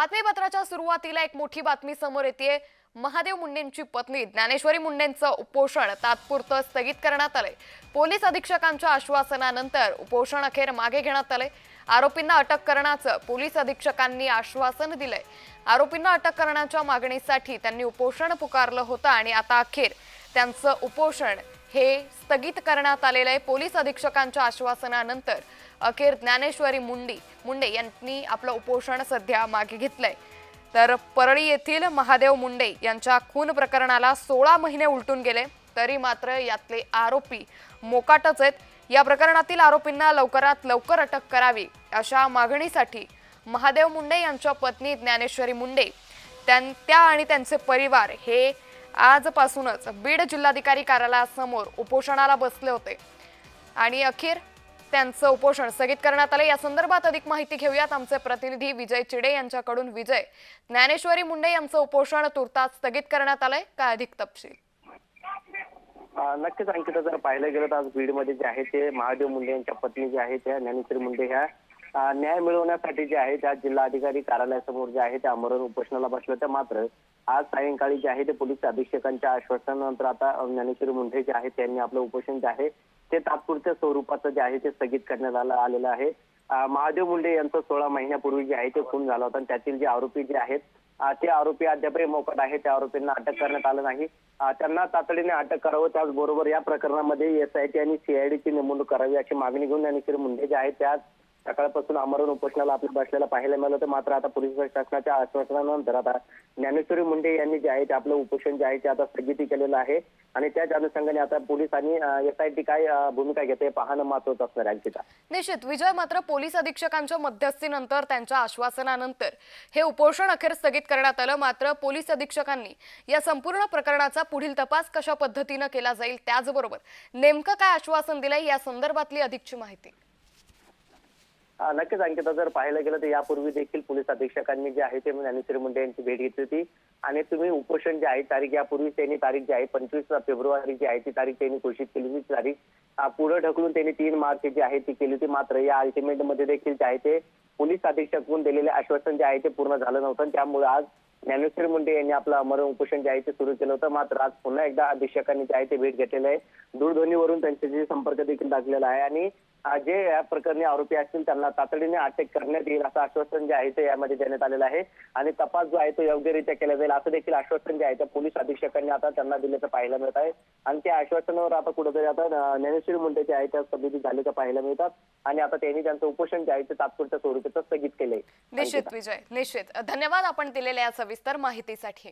बातमीपत्राच्या सुरुवातीला एक मोठी बातमी समोर येते महादेव मुंडेंची पत्नी ज्ञानेश्वरी मुंडेंचं उपोषण तात्पुरतं स्थगित करण्यात आलंय. पोलीस अधीक्षकांच्या आश्वासनानंतर उपोषण अखेर मागे घेण्यात आलंय. आरोपींना अटक करण्याचं पोलीस अधीक्षकांनी आश्वासन दिलंय. आरोपींना अटक करण्याच्या मागणीसाठी त्यांनी उपोषण पुकारलं होतं आणि आता अखेर त्यांचं उपोषण हे स्थगित करण्यात आलेलं आहे. पोलीस अधीक्षकांच्या आश्वासनानंतर अखेर ज्ञानेश्वरी मुंडी मुंडे यांनी आपलं उपोषण सध्या मागे घेतलंय. तर परळी येथील महादेव मुंडे यांच्या खून प्रकरणाला सोळा महिने उलटून गेले तरी मात्र यातले आरोपी मोकाटच आहेत. या प्रकरणातील आरोपींना लवकरात लवकर अटक करावी अशा मागणीसाठी महादेव मुंडे यांच्या पत्नी ज्ञानेश्वरी मुंडे त्यां त्या आणि त्यांचे परिवार हे आजपासूनच बीड जिल्हाधिकारी कार्यालयासमोर उपोषणाला बसले होते. आणि अखेर त्यांचं उपोषण स्थगित करण्यात आले. या संदर्भात अधिक माहिती घेऊयात आमचे प्रतिनिधी विजय चिडे यांच्याकडून. विजय ज्ञानेश्वरी मुंडे यांचं उपोषण तुर्तास स्थगित करण्यात आलंय. काय अधिक तपशील? नक्कीच अंकिता जर पाहिलं गेलं तर आज बीडमध्ये जे आहे ते महादेव मुंडे यांच्या पत्नी जे आहे त्या ज्ञानेश्वरी मुंडे ह्या न्याय मिळवण्यासाठी जे आहे त्या जिल्हाधिकारी कार्यालयासमोर जे आहे ते आमरण उपोषणाला बसलं होत्या मात्र आज सायंकाळी जे आहे ते पोलीस अधीक्षकांच्या आश्वासनानंतर आता ज्ञानेश्वरी मुंडे जे आहे त्यांनी आपलं उपोषण जे आहे ते तात्पुरत्या स्वरूपाचं जे आहे ते स्थगित करण्यात आलं आलेलं आहे. महादेव मुंडे यांचं सोळा महिन्यापूर्वी जे आहे ते खून झाला होता त्यातील जे आरोपी जे आहेत ते आरोपी अद्यापही मोफत आहे. त्या आरोपींना अटक करण्यात आलं नाही. त्यांना तातडीने अटक करावं. त्याचबरोबर या प्रकरणामध्ये एसआयटी आणि सीआयडीची नेमणूक करावी अशी मागणी घेऊन ज्ञानेश्वरी मुंडे जे आहेत त्या सकाळपासून आमरण उपोषणाला आपल्या बसलेला पाहायला मिळालं तर मात्र आता पोलीस प्रशासनाच्या आश्वासनानंतर आता ज्ञानेश्वरी मुंडे यांनी जे आहे ते आपलं उपोषण जे आहे ते आता स्थगिती केलेलं आहे. आणि त्याच अनुषंगाने आता पोलीस आणि एसआयटी काय भूमिका घेते पाहणं महत्वाचं असणार अंकिता निश्चित. विजय मात्र पोलीस अधीक्षकांच्या मध्यस्थीनंतर त्यांच्या आश्वासनानंतर हे उपोषण अखेर स्थगित करण्यात आलं. मात्र पोलीस अधीक्षकांनी या संपूर्ण प्रकरणाचा पुढील तपास कशा पद्धतीनं केला जाईल त्याचबरोबर नेमकं काय आश्वासन दिलंय या संदर्भातली अधिकची माहिती. नक्कीच अंकिता जर पाहायला गेलं तर यापूर्वी देखील पोलीस अधीक्षकांनी जे आहे ते ज्ञानेश्वरी मुंडे यांची भेट घेतली होती. आणि तुम्ही उपोषण जे आहे तारीख यापूर्वी त्यांनी तारीख जी आहे पंचवीस फेब्रुवारी जी आहे ती तारीख त्यांनी घोषित केली होती. तारीख पुढे ढकलून त्यांनी तीन मार्च जी आहे ती केली होती. मात्र या अल्टिमेटमध्ये देखील जे आहे ते पोलीस अधीक्षकून दिलेले आश्वासन जे आहे ते पूर्ण झालं नव्हतं. त्यामुळे आज ज्ञानेश्वर मुंडे यांनी आपलं अमरण उपोषण जे आहे ते सुरू केलं होतं. मात्र आज पुन्हा एकदा अधीक्षकांनी जे आहे ते भेट घेतलेलं आहे. दूरध्वनीवरून त्यांच्याशी संपर्क देखील लागलेला आहे आणि जे या प्रकरणी आरोपी असतील त्यांना तातडीने अटक करण्यात येईल असं आश्वासन जे आहे ते यामध्ये देण्यात आलेलं आहे. आणि तपास जो आहे तो योग्यरित्या केला जाईल असं देखील आश्वासन जे आहे ते पोलीस अधीक्षकांनी आता त्यांना दिल्याचं पाहायला मिळत आहे. आणि त्या आश्वासनावर आता कुठेतरी आता ज्ञानेश्वर ज्ञानेश्वरी मुंडे जे आहे त्या सबमिती झाल्याचं पाहायला मिळतात. आणि आता त्यांनी त्यांचं उपोषण जे आहे ते तात्पुरत्या स्वरूपाचं स्थगित केलंय. निश्चित विजय. निश्चित. धन्यवाद आपण दिलेल्या या सविस्तर माहितीसाठी.